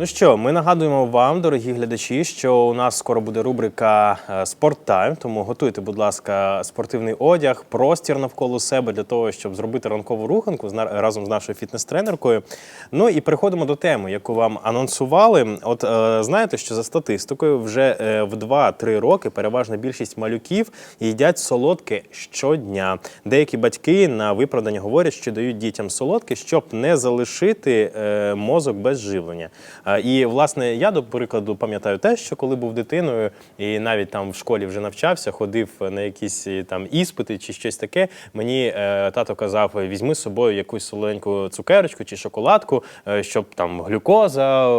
Ну що, ми нагадуємо вам, дорогі глядачі, що у нас скоро буде рубрика е, Спорт Тайм. Тому готуйте, будь ласка, спортивний одяг, простір навколо себе для того, щоб зробити ранкову руханку разом з нашою фітнес-тренеркою. Ну і переходимо до теми, яку вам анонсували. От е, знаєте, що за статистикою вже е, в 2-3 роки переважна більшість малюків їдять солодке щодня. Деякі батьки на виправдання говорять, що дають дітям солодке, щоб не залишити мозок без живлення. І власне я до прикладу пам'ятаю те, що коли був дитиною і навіть там в школі вже навчався, ходив на якісь е, там іспити чи щось таке. Мені е, тато казав: візьми з собою якусь солоденьку цукерочку чи шоколадку, е, щоб там глюкоза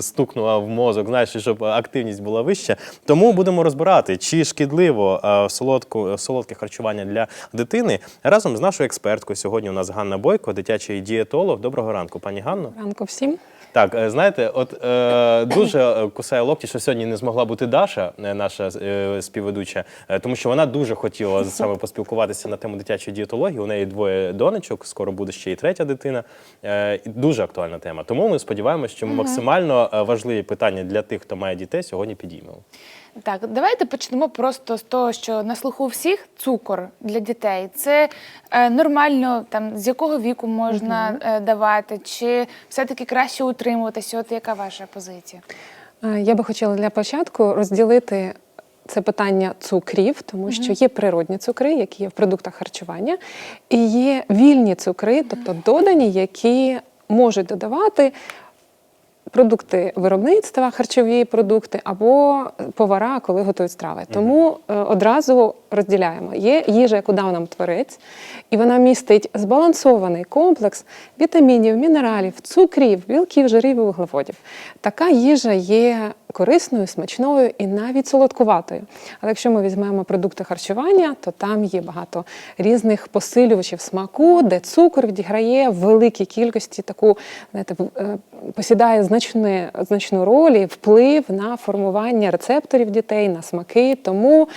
стукнула в мозок, знаєш, щоб активність була вища. Тому будемо розбирати, чи шкідливо солодку, солодке харчування для дитини разом з нашою експерткою. Сьогодні у нас Ганна Бойко, дитячий дієтолог. Доброго ранку, пані Ганно. Ранку всім. Так, е, знаєте, от е, дуже е, кусає локті, що сьогодні не змогла бути Даша, е, наша е, співведуча, е, тому що вона дуже хотіла саме поспілкуватися на тему дитячої дієтології. У неї двоє донечок, скоро буде ще і третя дитина. Е, дуже актуальна тема. Тому ми сподіваємося, що ми максимально важливі питання для тих, хто має дітей, сьогодні підіймемо. Так, давайте почнемо просто з того, що на слуху всіх цукор для дітей це е, нормально, там з якого віку можна е, давати, чи все-таки краще утримуватися? От яка ваша позиція? Е, Я би хотіла для початку розділити це питання цукрів, тому що є природні цукри, які є в продуктах харчування, і є вільні цукри, тобто додані, які можуть додавати. Продукти виробництва, харчові продукти або повара, коли готують страви. Тому е, одразу розділяємо. Є їжа, яку дав нам творець, і вона містить збалансований комплекс вітамінів, мінералів, цукрів, білків, жирів і вуглеводів. Така їжа є корисною, смачною і навіть солодкуватою. Але якщо ми візьмемо продукти харчування, то там є багато різних посилювачів смаку, де цукор відіграє в великій кількості таку, знаєте, е, посідає значне, значну роль і вплив на формування рецепторів дітей, на смаки. Тому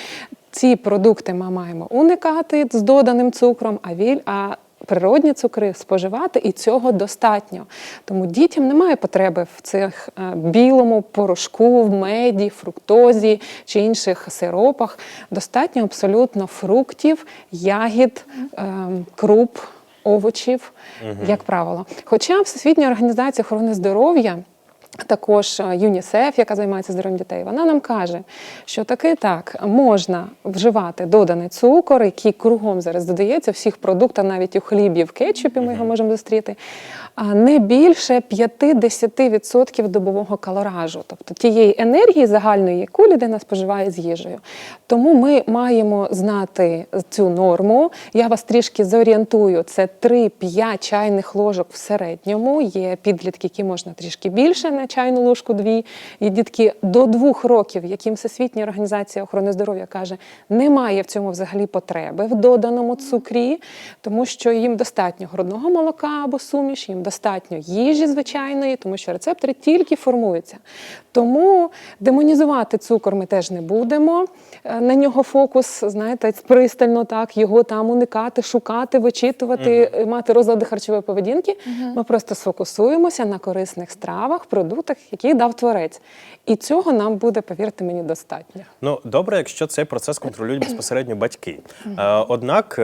ці продукти ми маємо уникати з доданим цукром, а віль. А Природні цукри споживати, і цього достатньо. Тому дітям немає потреби в цих е, білому порошку, в меді, фруктозі чи інших сиропах. Достатньо абсолютно фруктів, ягід, е, круп, овочів, як правило. Хоча Всесвітня організація охорони здоров'я. Також е, ЮНІСЕФ, яка займається здоров'ям дітей, вона нам каже, що таки так можна вживати доданий цукор, який кругом зараз додається в всіх продуктах, навіть у хлібі, в кетчупі ми його можемо зустріти, не більше 50% добового калоражу, тобто тієї енергії загальної, яку людина споживає з їжею. Тому ми маємо знати цю норму. Я вас трішки зорієнтую. Це 3-5 чайних ложок в середньому. Є підлітки, які можна трішки більше на чайну ложку дві. Є дітки до двох років, яким Всесвітня організація охорони здоров'я каже, немає в цьому взагалі потреби в доданому цукрі, тому що їм достатньо грудного молока або суміш, їм достатньо їжі звичайної, тому що рецептори тільки формуються. Тому демонізувати цукор ми теж не будемо. Е, На нього фокус, знаєте, пристально так, його там уникати, шукати, вичитувати, е, мати розлади харчової поведінки. Ми просто сфокусуємося на корисних стравах, продуктах, які дав творець. І цього нам буде, повірте мені, достатньо. Ну добре, якщо цей процес контролюють безпосередньо батьки. Е, однак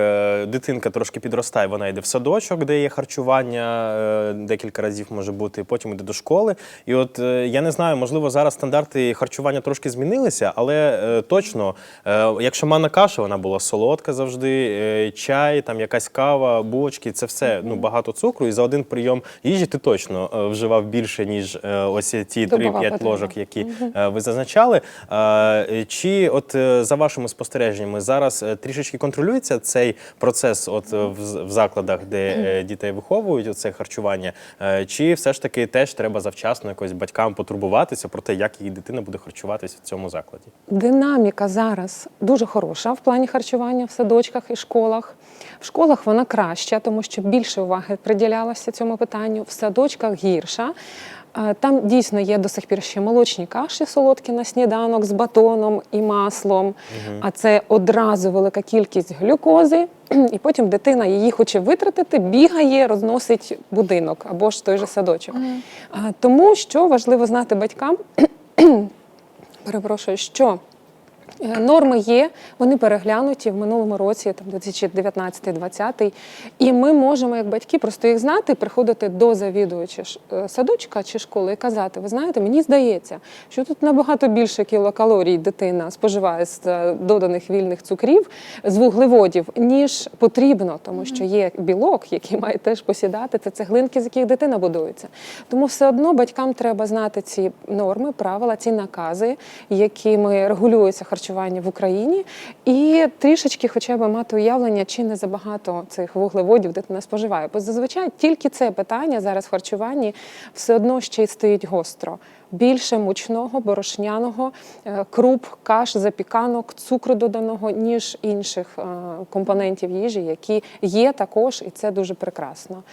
дитинка трошки підростає, вона йде в садочок, де є харчування декілька разів може бути, потім йде до школи. І от е, я не знаю, можливо, зараз стандарти харчування трошки змінилися, але е, точно, е, якщо манна каша, вона була солодка завжди, чай, там якась кава, булочки, це все ну багато цукру. І за один прийом їжі ти точно вживав більше ніж ось ці Добова 3-5 ложок, які ви зазначали. Чи от за вашими спостереженнями зараз трішечки контролюється цей процес от в закладах, де дітей виховують це харчування? Е, Чи все ж таки теж треба завчасно якось батькам потурбуватися про те, як її дитина буде харчуватися в цьому закладі? Динаміка зараз дуже хороша в плані харчування в садочках і школах. В школах вона краща, тому що більше уваги приділялося цьому питанню. В садочках гірша. Е, Там дійсно є до сих пір ще молочні каші солодкі на сніданок з батоном і маслом. А це одразу велика кількість глюкози, і потім дитина її хоче витратити, бігає, розносить будинок або ж той же садочок. А, Тому що важливо знати батькам, перепрошую, що Норми є, вони переглянуті в минулому році, там 2019-2020, і ми можемо, як батьки, просто їх знати, приходити до завідувача е, садочка чи школи і казати: ви знаєте, мені здається, що тут набагато більше кілокалорій дитина споживає з е, доданих вільних цукрів, з вуглеводів, ніж потрібно, тому що є білок, який має теж посідати. Це цеглинки, з яких дитина будується. Тому все одно батькам треба знати ці норми, правила, ці накази, якими регулюється харчування в Україні, і трішечки хоча б мати уявлення, чи не забагато цих вуглеводів дитина споживає. Бо зазвичай тільки це питання зараз в харчуванні все одно ще й стоїть гостро. Більше мучного, борошняного, е, круп, каш, запіканок, цукру доданого, ніж інших е, компонентів їжі, які є також, і це дуже прекрасно.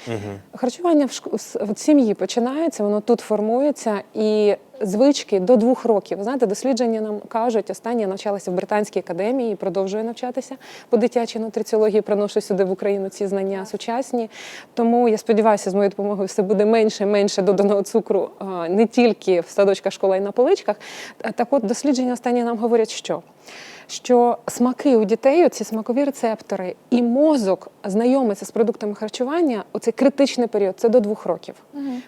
Харчування в, шк- в сім'ї починається, воно тут формується і. Звички до двох років. Знаєте, дослідження нам кажуть, останнє навчалася в британській академії і продовжую навчатися по дитячій нутриціології. Приношу сюди в Україну ці знання сучасні. Тому я сподіваюся, з моєю допомогою все буде менше і менше доданого цукру не тільки в садочках, школах і на поличках. Так от дослідження останні нам говорять, що що смаки у дітей, ці смакові рецептори, і мозок знайомиться з продуктами харчування у цей критичний період, це до двох років.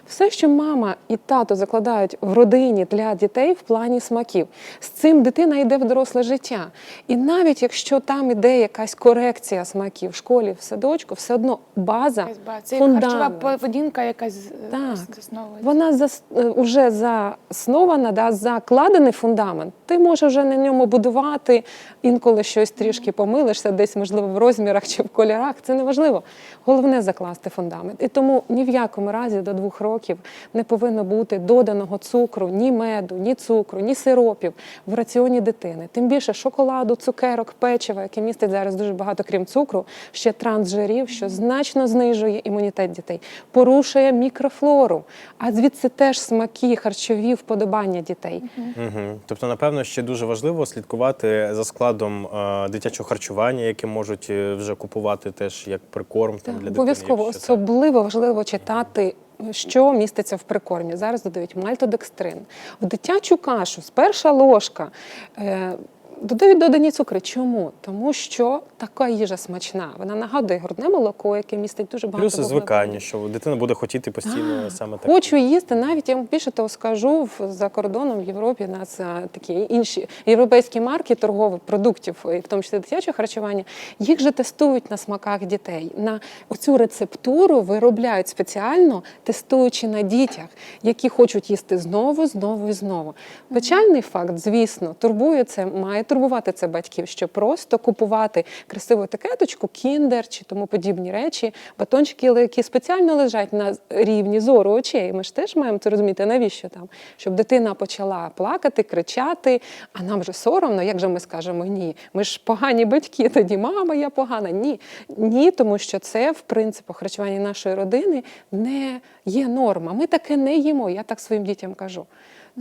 Все, що мама і тато закладають в родині для дітей в плані смаків, з цим дитина йде в доросле життя. І навіть якщо там іде якась корекція смаків в школі, в садочку, все одно база, Це харчова поведінка якась е, засновується. Вона зас, вже заснована, да, закладений фундамент. Ти можеш вже на ньому будувати, інколи щось трішки помилишся, десь, можливо, в розмірах чи в кольорах. Це не важливо. Головне закласти фундамент. І тому ні в якому разі до двох років не повинно бути доданого цукру, ні меду, ні цукру, ні сиропів в раціоні дитини. Тим більше шоколаду, цукерок, печива, яке містить зараз дуже багато, крім цукру, ще трансжирів, що значно знижує імунітет дітей, порушує мікрофлору, а звідси теж смаки, харчові вподобання дітей. Угу. Тобто, напевно, ще дуже важливо слідкувати за складом е, дитячого харчування, яке можуть е, вже купувати теж як прикорм там, для дитини. Обов'язково особливо важливо читати. Що міститься в прикормі? Зараз додають мальтодекстрин. В дитячу кашу з перша ложка е, додають додані цукри. Чому? Тому що така їжа смачна. Вона нагадує грудне молоко, яке містить дуже багато Плюс звикання, що дитина буде хотіти постійно Так, саме так. Хочу їсти, навіть я вам більше того скажу, за кордоном в Європі у нас такі інші європейські марки торгових продуктів, в тому числі дитячого харчування, їх же тестують на смаках дітей. На оцю рецептуру виробляють спеціально, тестуючи на дітях, які хочуть їсти знову, знову і знову. Печальний факт, звісно, турбує це, має турбувати це батьків, що просто купувати красиву етикеточку, кіндер чи тому подібні речі, батончики, які спеціально лежать на рівні зору очей. Ми ж теж маємо це розуміти, навіщо там, щоб дитина почала плакати, кричати. А нам же соромно, як же ми скажемо ні? Ми ж погані батьки, тоді мама, я погана. Ні, ні, тому що це в принципі харчування нашої родини не є норма. Ми таке не їмо. Я так своїм дітям кажу.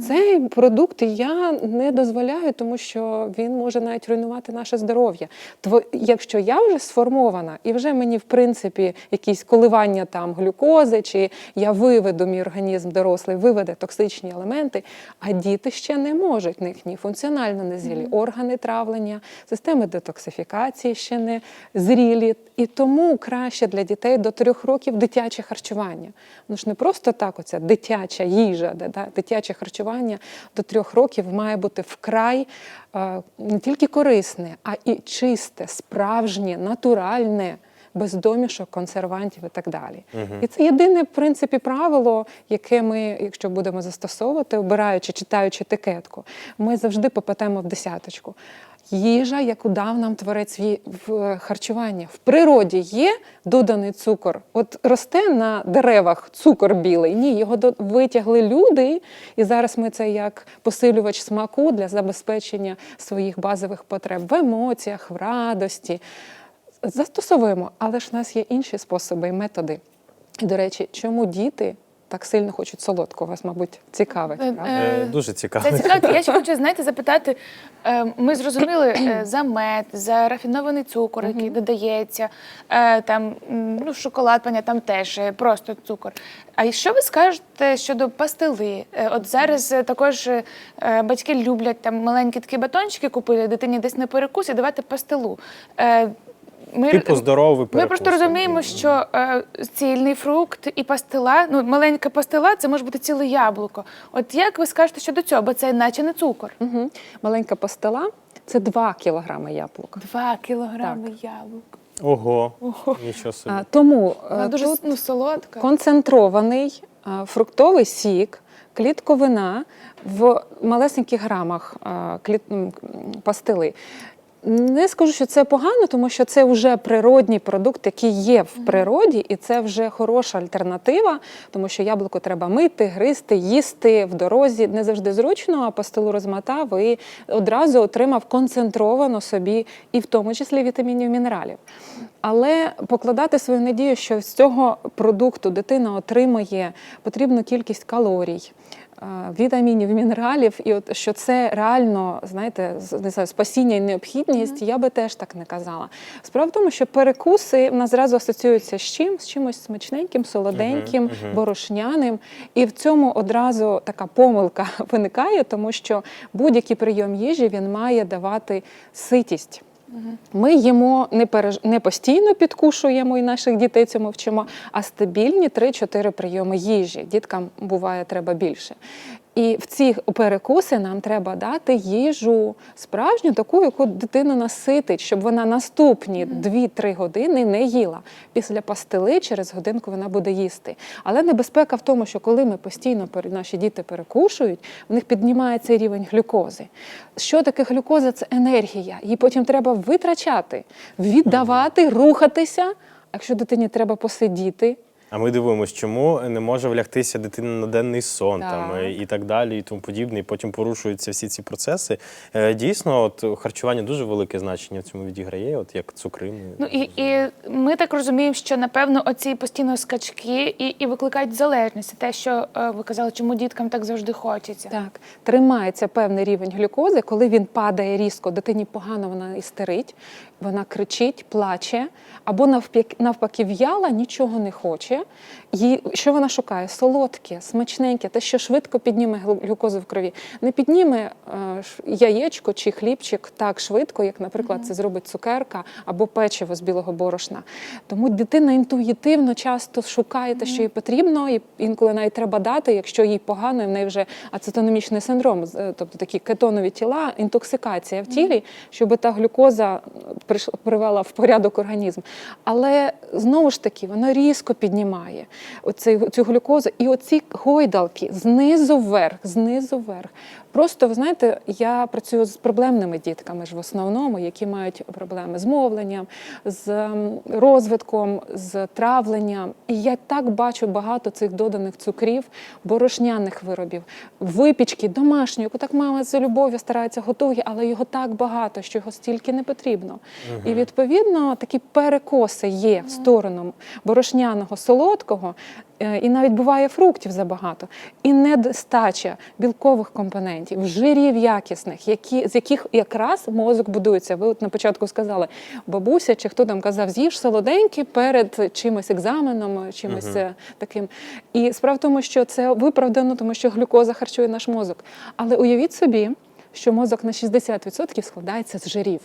Цей продукт я не дозволяю, тому що він може навіть руйнувати наше здоров'я. Якщо я вже сформована і вже мені, в принципі, якісь коливання там глюкози, чи я виведу мій організм дорослий, виведе токсичні елементи, а діти ще не можуть, них ні функціонально не зрілі органи травлення, системи детоксифікації ще не зрілі. І тому краще для дітей до трьох років дитяче харчування. Воно ж не просто так, оця дитяча їжа, дитяче харчування до трьох років має бути вкрай е, не тільки корисне, а і чисте, справжнє, натуральне. Без домішок, консервантів і так далі. І це єдине, в принципі, правило, яке ми, якщо будемо застосовувати, обираючи, читаючи етикетку, ми завжди попитаємо в десяточку. Їжа, яку дав нам творець в харчування. В природі є доданий цукор. От росте на деревах цукор білий. Ні, його витягли люди, і зараз ми це як посилювач смаку для забезпечення своїх базових потреб в емоціях, в радості. Застосовуємо, але ж в нас є інші способи і методи. До речі, чому діти так сильно хочуть солодкого. Вас, мабуть, цікавить. Е, правда? Е, Е, Дуже цікаво. Це цікаво. Я ще хочу знаєте, запитати. е, Ми зрозуміли е, за мед, за рафінований цукор, який додається, е, там м, ну, шоколад, паня, там теж е, просто цукор. А що ви скажете щодо пастили? Е, От зараз е, також е, батьки люблять там маленькі такі батончики купили дитині десь на перекус і давати пастилу. Е, Ми, Типу здоровий ми просто розуміємо, що е, цільний фрукт і пастила, ну маленька пастила, це може бути ціле яблуко. От як ви скажете щодо цього? Бо це наче не цукор. Мгм. Маленька пастила це 2 кілограми яблук. Два кілограми яблук. Ого, нічого собі. А, тому Вона е, дуже тут ну, солодка. концентрований е, фруктовий сік, клітковина в малесеньких грамах е, кліт... пастили. Не скажу, що це погано, тому що це вже природній продукт, який є в природі, і це вже хороша альтернатива, тому що яблуко треба мити, гризти, їсти в дорозі. Не завжди зручно, а пастилу розмотав і одразу отримав концентровано собі, і в тому числі вітамінів, мінералів. Але покладати свою надію, що з цього продукту дитина отримає потрібну кількість калорій. Е, Вітамінів, мінералів, і от що це реально, знаєте, не знаю, спасіння і необхідність, я би теж так не казала. Справа в тому, що перекуси в нас зразу асоціюються з чим? З чимось смачненьким, солоденьким, борошняним. І в цьому одразу така помилка виникає, тому що будь-який прийом їжі він має давати ситість. Ми їмо не переж... не постійно підкушуємо і наших дітей цьому вчимо, а стабільні 3-4 прийоми їжі. Діткам буває треба більше. І в ці перекуси нам треба дати їжу справжню, таку, яку дитину наситить, щоб вона наступні 2-3 години не їла. Після пастили через годинку вона буде їсти. Але небезпека в тому, що коли ми постійно наші діти перекушують, в них піднімається рівень глюкози. Що таке глюкоза? Це енергія. Її потім треба витрачати, віддавати, рухатися. Якщо дитині треба посидіти, А ми дивимося, чому не може влягтися дитина на денний сон Так. е, і так далі, і тому подібне, і потім порушуються всі ці процеси. Е, Дійсно, от харчування дуже велике значення в цьому відіграє, от як цукри. Ну і, і ми так розуміємо, що напевно оці постійно скачки і, і викликають залежність. Те, що е, ви казали, чому діткам так завжди хочеться. Так, тримається певний рівень глюкози, коли він падає різко, дитині погано вона істерить, вона кричить, плаче, або навпаки, навпаки в'яла, нічого не хоче. Їй, що вона шукає? Солодке, смачненьке, те, що швидко підніме глюкозу в крові. Не підніме е, яєчко чи хлібчик так швидко, як, наприклад, це зробить цукерка або печиво з білого борошна. Тому дитина інтуїтивно часто шукає те, що їй потрібно, і інколи навіть треба дати, якщо їй погано, і в неї вже ацетономічний синдром, е, тобто такі кетонові тіла, інтоксикація в тілі, щоб та глюкоза приш- привела в порядок організм. Але знову ж таки воно різко піднімає оцей, цю глюкозу. І оці гойдалки знизу вверх, знизу вверх. Просто ви знаєте, я працюю з проблемними дітками ж в основному, які мають проблеми з мовленням, з розвитком, з травленням. І я так бачу багато цих доданих цукрів, борошняних виробів, випічки домашньої, яку так мама з любов'ю старається готує, але його так багато, що його стільки не потрібно. І відповідно такі перекоси є в сторону борошняного солодкого. Е, І навіть буває фруктів забагато, і недостача білкових компонентів, жирів якісних, які, з яких якраз мозок будується. Ви от на початку сказали, бабуся чи хто там казав, з'їж солоденьке перед чимось екзаменом, чимось е, таким. І справа в тому, що це виправдано, тому що глюкоза харчує наш мозок. Але уявіть собі, що мозок на 60% складається з жирів.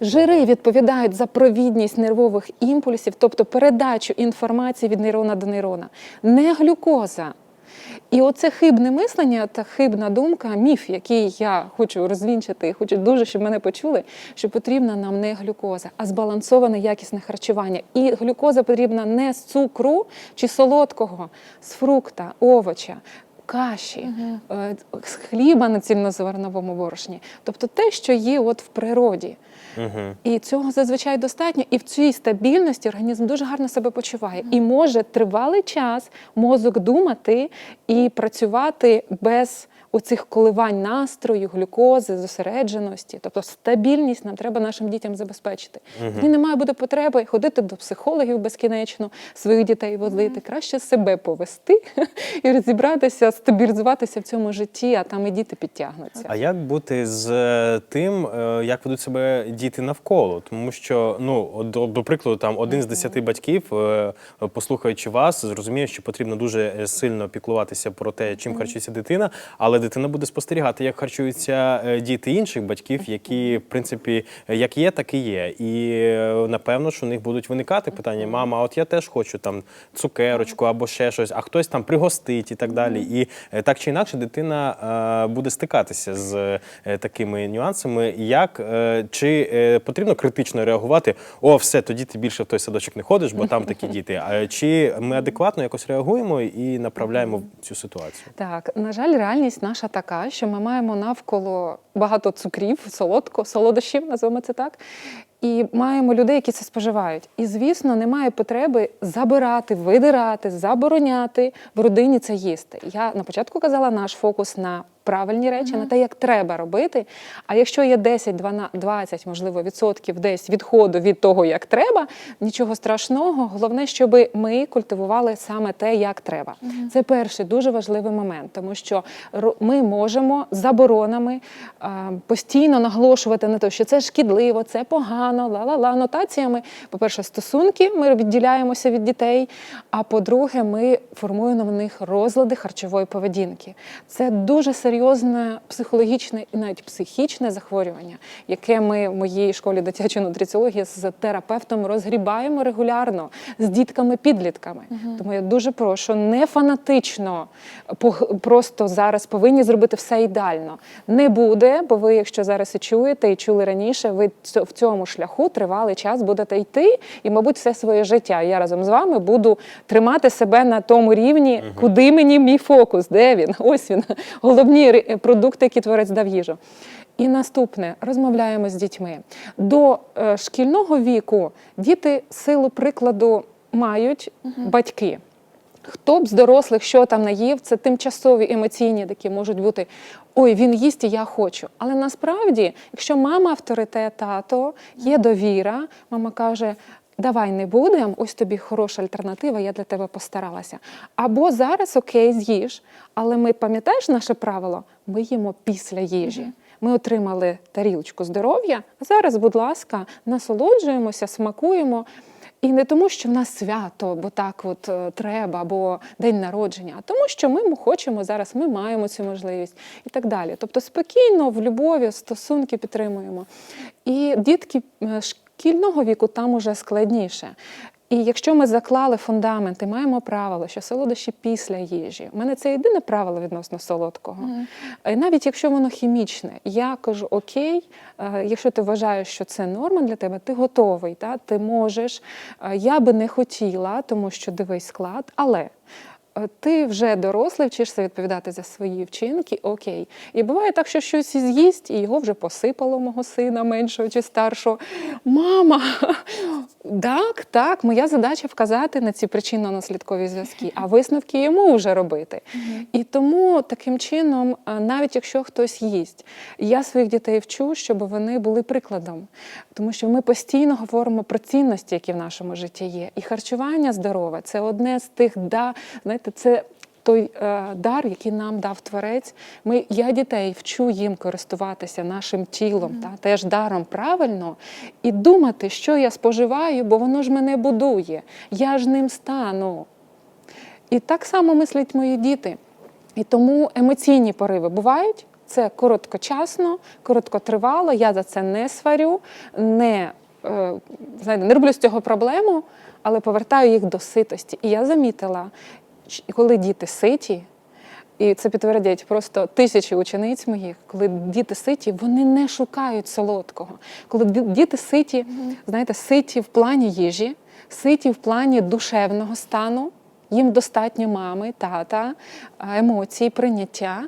Жири відповідають за провідність нервових імпульсів, тобто передачу інформації від нейрона до нейрона, не глюкоза. І оце хибне мислення та хибна думка, міф, який я хочу розвінчати, і хочу дуже, щоб мене почули, що потрібна нам не глюкоза, а збалансоване якісне харчування. І глюкоза потрібна не з цукру чи солодкого, з фрукта, овоча. Каші, е, з хліба на цільнозерновому борошні, тобто те, що є от в природі. Угу. І цього зазвичай достатньо. І в цій стабільності організм дуже гарно себе почуває і може тривалий час мозок думати і працювати без оцих коливань настрою, глюкози, зосередженості. Тобто стабільність нам треба нашим дітям забезпечити. Тоді не має бути потреби ходити до психологів безкінечно, своїх дітей возити. Краще себе повести і розібратися, стабілізуватися в цьому житті, а там і діти підтягнуться. А як бути з е, тим, е, як ведуть себе діти навколо? Тому що, ну, до, до прикладу, там один з десяти батьків, е, послухаючи вас, зрозуміє, що потрібно дуже сильно піклуватися про те, чим харчується дитина, але дитина буде спостерігати, як харчуються е, діти інших батьків, які, в принципі, е, як є, так і є. І е, напевно, що у них будуть виникати питання: мама, от я теж хочу там цукерочку або ще щось, а хтось там пригостить і так далі. І так чи інакше, дитина буде стикатися з такими нюансами. Як чи потрібно критично реагувати? О, все, тоді ти більше в той садочок не ходиш, бо там такі діти. Чи ми адекватно якось реагуємо і направляємо цю ситуацію? Так, на жаль, реальність наша така, що ми маємо навколо багато цукрів, солодко, солодощів, називаємо це так. І маємо людей, які це споживають. І, звісно, немає потреби забирати, видирати, забороняти в родині це їсти. Я на початку казала наш фокус на правильні речі, на те, як треба робити. А якщо є 10, 12, 20, можливо, відсотків десь відходу від того, як треба, нічого страшного. Головне, щоб ми культивували саме те, як треба. Це перший дуже важливий момент, тому що ми можемо заборонами постійно наголошувати на те, що це шкідливо, це погано, ла-ла-ла, нотаціями. По-перше, стосунки ми відділяємося від дітей. А по-друге, ми формуємо в них розлади харчової поведінки. Це дуже серйозне психологічне і навіть психічне захворювання, яке ми в моїй школі дитячої нутриціології з терапевтом розгрібаємо регулярно з дітками-підлітками. Тому я дуже прошу не фанатично просто зараз повинні зробити все ідеально. Не буде, бо ви, якщо зараз і чуєте, і чули раніше, ви в цьому шляху тривалий час будете йти, і, мабуть, все своє життя. Я разом з вами буду тримати себе на тому рівні, куди мені мій фокус, де він? Ось він. Головні ри- продукти, які творець дав їжу. І наступне розмовляємо з дітьми. До е, шкільного віку діти силу прикладу мають батьки. Хто б з дорослих що там наїв, це тимчасові емоційні такі можуть бути. Ой, він їсть і я хочу. Але насправді, якщо мама авторитет, тато, є довіра, мама каже. Давай не будемо, ось тобі хороша альтернатива, я для тебе постаралася. Або зараз окей, з'їж, але ми пам'ятаєш наше правило? Ми їмо після їжі. Ми отримали тарілочку здоров'я. А зараз, будь ласка, насолоджуємося, смакуємо. І не тому, що в нас свято, бо так от е, треба, або день народження, а тому, що ми хочемо зараз, ми маємо цю можливість і так далі. Тобто спокійно, в любові, стосунки підтримуємо. І дітки е, шкільного віку там уже складніше. І якщо ми заклали фундамент і маємо правило, що солодощі після їжі, у мене це єдине правило відносно солодкого. І навіть якщо воно хімічне, я кажу: окей, е, якщо ти вважаєш, що це норма для тебе, ти готовий, та? ти можеш. Е, Я би не хотіла, тому що дивись склад, але. Е, Ти вже дорослий, вчишся відповідати за свої вчинки, окей. І буває так, що щось з'їсть, і його вже посипало мого сина меншого чи старшого. Мама, так, так, моя задача вказати на ці причинно-наслідкові зв'язки, а висновки йому вже робити. І тому таким чином, навіть якщо хтось їсть, я своїх дітей вчу, щоб вони були прикладом, тому що ми постійно говоримо про цінності, які в нашому житті є. І харчування здорове це одне з тих да, знаєте, це. Той е, дар, який нам дав творець, ми я дітей вчу їм користуватися нашим тілом, та теж даром правильно, і думати, що я споживаю, бо воно ж мене будує. Я ж ним стану. І так само мислять мої діти. І тому емоційні пориви бувають. Це короткочасно, короткотривало. Я за це не сварю, не, е, знаєте, не роблю з цього проблему, але повертаю їх до ситості. І я замітила, коли діти ситі, і це підтвердять просто тисячі учениць моїх, коли діти ситі, вони не шукають солодкого. Коли діти ситі, знаєте, ситі в плані їжі, ситі в плані душевного стану, їм достатньо мами, тата, емоцій, прийняття.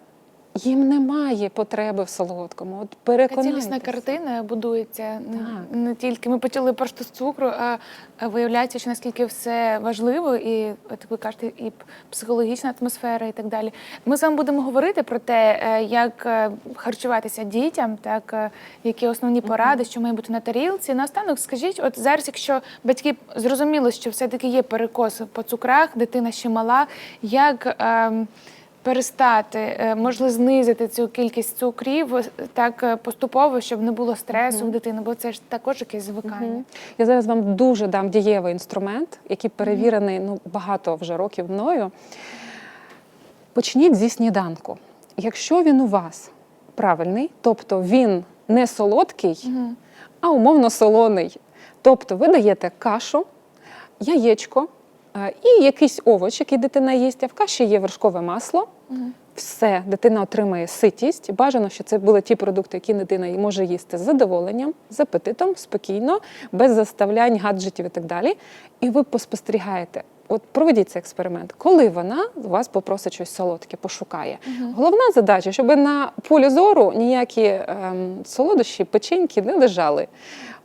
Їм немає потреби в солодкому. От цілісна картина будується не, Так. не тільки ми почали просто з цукру, а виявляється, що наскільки все важливо, і от ви кажете, і психологічна атмосфера, і так далі. Ми з вами будемо говорити про те, е, як е, харчуватися дітям, так е, які основні поради, що має бути на тарілці. Наостанок, скажіть, от зараз, якщо батьки зрозуміли, що все-таки є перекос по цукрах, дитина ще мала, як. Перестати, е, можливо, знизити цю кількість цукрів е, так е, поступово, щоб не було стресу в дитини, бо це ж також якесь звикання. Я зараз вам дуже дам дієвий інструмент, який перевірений ну, багато вже років мною. Почніть зі сніданку. Якщо він у вас правильний, тобто він не солодкий, а умовно солоний. Тобто ви даєте кашу, яєчко і якийсь овоч, який дитина їсть, а в каші є вершкове масло. Все, дитина отримає ситість. Бажано, що це були ті продукти, які дитина може їсти з задоволенням, з апетитом, спокійно, без заставлянь, гаджетів і так далі. І ви поспостерігаєте. От проведіть цей експеримент, коли вона у вас попросить щось солодке, пошукає. Головна задача, щоб на полі зору ніякі ем, солодощі, печеньки не лежали.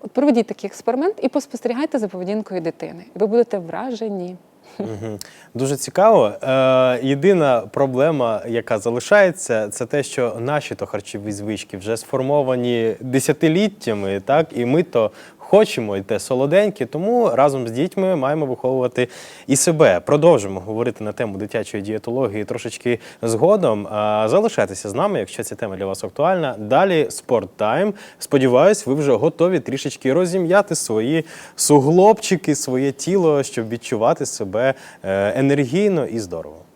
От проведіть такий експеримент і поспостерігайте за поведінкою дитини. Ви будете вражені. Мгм. Дуже цікаво. Е, єдина проблема, яка залишається, це те, що наші то харчові звички вже сформовані десятиліттями, так і ми то хочемо і солоденьке, тому разом з дітьми маємо виховувати і себе. Продовжимо говорити на тему дитячої дієтології трошечки згодом. Залишайтеся з нами, якщо ця тема для вас актуальна. Далі спорт тайм. Сподіваюсь, ви вже готові трішечки розім'яти свої суглобчики, своє тіло, щоб відчувати себе е, енергійно і здорово.